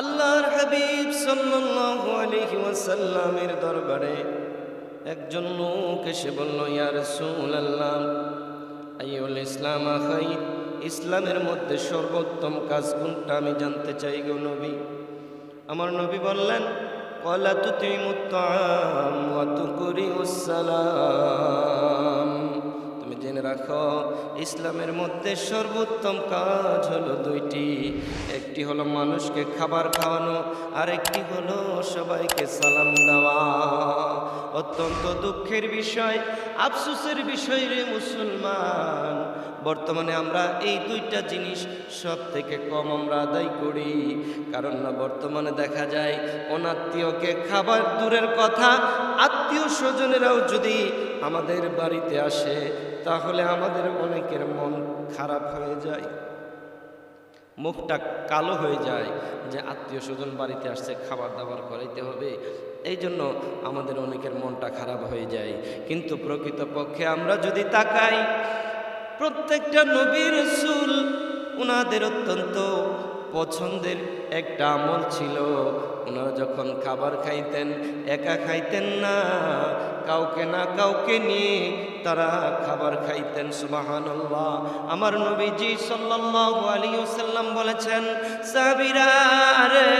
আল্লাহর হাবিব সাল্লাল্লাহু আলাইহি ওয়াসাল্লামের দরবারে একজন লোক এসে বলল, ইয়া রাসূলুল্লাহ, আইয়ুল ইসলাম আখাই, ইসলামের মধ্যে সর্বোত্তম কাজ কোনটা আমি জানতে চাই গো নবী? আমার নবী বললেন, কলা তুতিমুত তাআম ওয়া তুকরিউস সালাম রাখো। ইসলামের মধ্যে সর্বোত্তম কাজ হলো দুইটি। একটি হলো মানুষকে খাবার খাওয়ানো আর একটি হলো সবাইকে সালাম দেওয়া। অত্যন্ত দুঃখের বিষয়, আফসোসের বিষয় রে মুসলমান। বর্তমানে আমরা এই দুইটা জিনিস সব থেকে কম আমরা আদায় করি। কারণ না, বর্তমানে দেখা যায় অনাত্মীয়কে খাবার দূরের কথা আত্মীয় স্বজনেরাও যদি আমাদের বাড়িতে আসে, তাহলে আমাদের অনেকের মন খারাপ হয়ে যায়। মুখটা কালো হয়ে যায় যে আত্মীয় স্বজন বাড়িতে আসছে, খাবার দাবার করাইতে হবে। এই জন্য আমাদের অনেকের মনটা খারাপ হয়ে যায়। কিন্তু প্রকৃতপক্ষে আমরা যদি তাকাই প্রত্যেকটা নবীর রসুল উনাদের অত্যন্ত পছন্দের একটা আমল ছিল। ওনারা যখন খাবার খাইতেন, একা খাইতেন না, কাউকে না কাউকে নিয়ে তারা খাবার খাইতেন, সুবহানাল্লাহ। আমার নবীজি ওয়াসাল্লাম বলেছেন সাহাবীরা রে,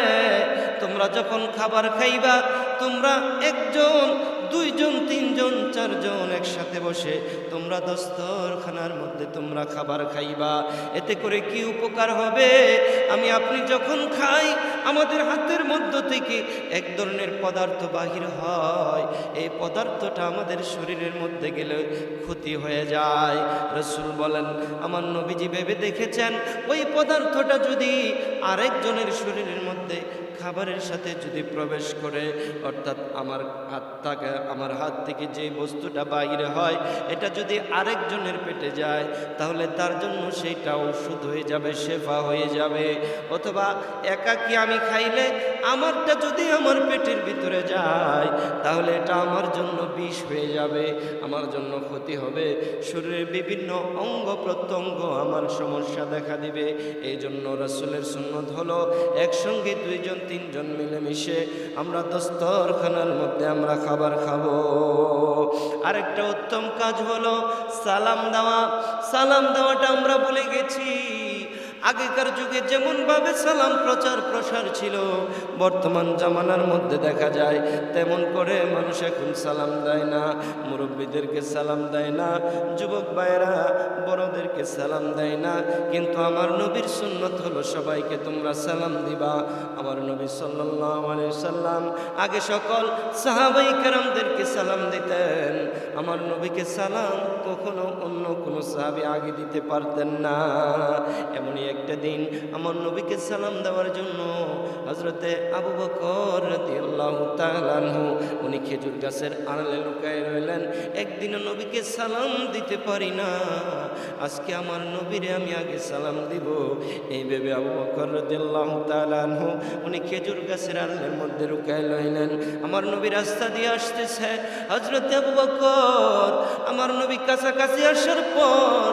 তোমরা যখন খাবার খাইবা, তোমরা একজন দুইজন, তিনজন, চারজন একসাথে বসে তোমরা দস্তরখানার মধ্যে তোমরা খাবার খাইবা। এতে করে কি উপকার হবে? আমি আপনি যখন খাই, আমাদের হাতের মধ্য থেকে এক ধরনের পদার্থ বাহির হয়। এই পদার্থটা আমাদের শরীরের মধ্যে গেলে ক্ষতি হয়ে যায়। রসুল বলেন, আমার নবীজি ভেবে দেখেছেন, ওই পদার্থটা যদি আরেকজনের শরীরের মধ্যে খাবারের সাথে যদি প্রবেশ করে, অর্থাৎ আমার হাত থেকে আমার হাত থেকে যে বস্তুটা বাইরে হয়, এটা যদি আরেকজনের পেটে যায়, তাহলে তার জন্য সেইটা ওষুধ হয়ে যাবে, শেফা হয়ে যাবে। অথবা একাকি আমি খাইলে আমারটা যদি আমার পেটের ভিতরে যায়, তাহলে এটা আমার জন্য বিষ হয়ে যাবে, আমার জন্য ক্ষতি হবে। শরীরের বিভিন্ন অঙ্গ প্রত্যঙ্গ আমার সমস্যা দেখা দিবে। এই জন্য রসুলের সুন্নত হলো, একসঙ্গে দুইজন তিনজন মিলেমিশে আমরা দস্তরখানার মধ্যে আমরা খাবার খাব। আরেকটা উত্তম কাজ হলো সালাম দেওয়া। সালাম দেওয়াটা আমরা বলে গেছি। আগেকার যুগে যেমনভাবে সালাম প্রচার প্রসার ছিল, বর্তমান জামানার মধ্যে দেখা যায় তেমন করে মানুষ এখন সালাম দেয় না, মুরব্বীদেরকে সালাম দেয় না, যুবক ভাইয়েরা বড়দেরকে সালাম দেয় না। কিন্তু আমার নবীর সুন্নত হলো সবাইকে তোমরা সালাম দিবা। আমার নবী আলাইহি সাল্লাম আগে সকল সাহাবাই কেরামদেরকে সালাম দিতেন। আমার নবীকে সালাম কখনো অন্য কোনো সাহাবি আগে দিতে পারতেন না। এমনই একটা দিন আমার নবীকে সালাম দেওয়ার জন্য হজরতে আবু বকর উনি খেজুর গাছের আড়ালে লুকায় রইলেন। একদিনও নবীকে সালাম দিতে পারি না। আজকে আমার নবীরে আমি আগে সালাম দিব। এই ভেবে আবু বকর আনহু, উনি খেজুর গাছের আড়ালের মধ্যে লুকায় লইলেন আমার নবী রাস্তা দিয়ে আসতেছে। হজরতে আবু বকর, আমার নবী কাছাকাছি আসার পর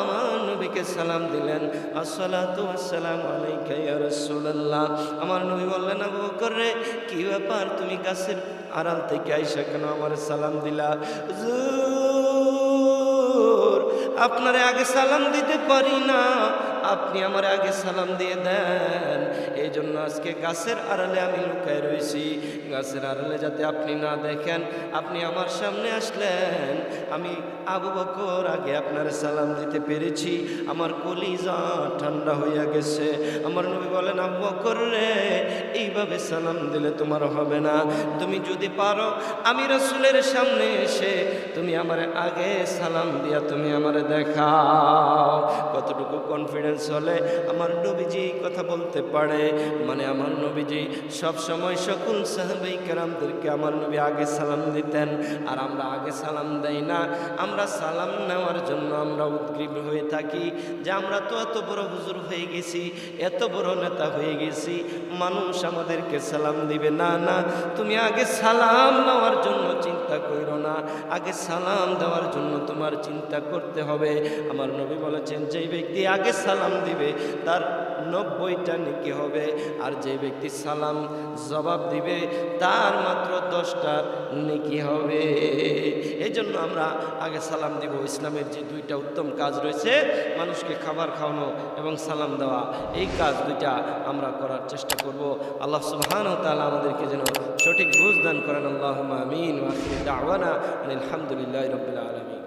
আমার নবীকে সালাম দিলেন। আসসালাতু আসসালামু আলাইকা ইয়া রাসূলুল্লাহ। আমার নবী বললেন, আবু বকর রে, কি ব্যাপার? তুমি গাছের আড়াল থেকে আইসা কেন আমার সালাম দিলা? হুজুর, আপনারে আগে সালাম দিতে পারি না। আপনি আমার আগে সালাম দিয়ে দেন। এই জন্য আজকে গাছের আড়ালে আমি লুকায় রয়েছি। গাছের আড়ালে যাতে আপনি না দেখেন, আপনি আমার সামনে আসলেন। আমি আবু বকর আগে আপনার সালাম দিতে পেরেছি। আমার কলিজা ঠান্ডা হইয়া গেছে। আমার নবী বলেন, আবু বকর রে, এইভাবে সালাম দিলে তোমার হবে না। তুমি যদি পারো, আমি রসুলের সামনে এসে তুমি আমার আগে সালাম দিয়া তুমি আমার দেখাও। কতটুকু কনফিডেন্স হলে আমার নবীজি কথা বলতে পারে। মানে আমার নবীজি সব সময় সকল সাহাবাই কেরামদেরকে আমার নবী আগে সালাম দিতেন। আর আমরা আগে সালাম দেই না। আমরা সালাম নেওয়ার জন্য আমরা উদ্গ্রীব হয়ে থাকি যে আমরা তো এত বড় হুজুর হয়ে গেছি, এত বড় নেতা হয়ে গেছি। মানুষ আমাদেরকে সালাম দিবে, না না, তুমি আগে সালাম নেওয়ার জন্য চিন্তা করো না। আগে সালাম দেওয়ার জন্য তোমার চিন্তা করতে হবে। আমার নবী বলেছেন, যেই ব্যক্তি আগে সালাম দিবে, তার নব্বইটা নেকি হবে। আর যে ব্যক্তি সালাম, জবাব দিবে, তার মাত্র দশটার নেকি হবে। এই জন্য আমরা আগে সালাম দিব। ইসলামের যে দুইটা উত্তম কাজ রয়েছে, মানুষকে খাবার খাওয়ানো এবং সালাম দেওয়া, এই কাজ দুইটা আমরা করার চেষ্টা করব। আল্লাহ সুবহান তালা আমাদেরকে যেন সঠিক বুঝ দান করেন। আল্লাহ আমিন আলহামদুলিল্লাহ রবিল আলমিন।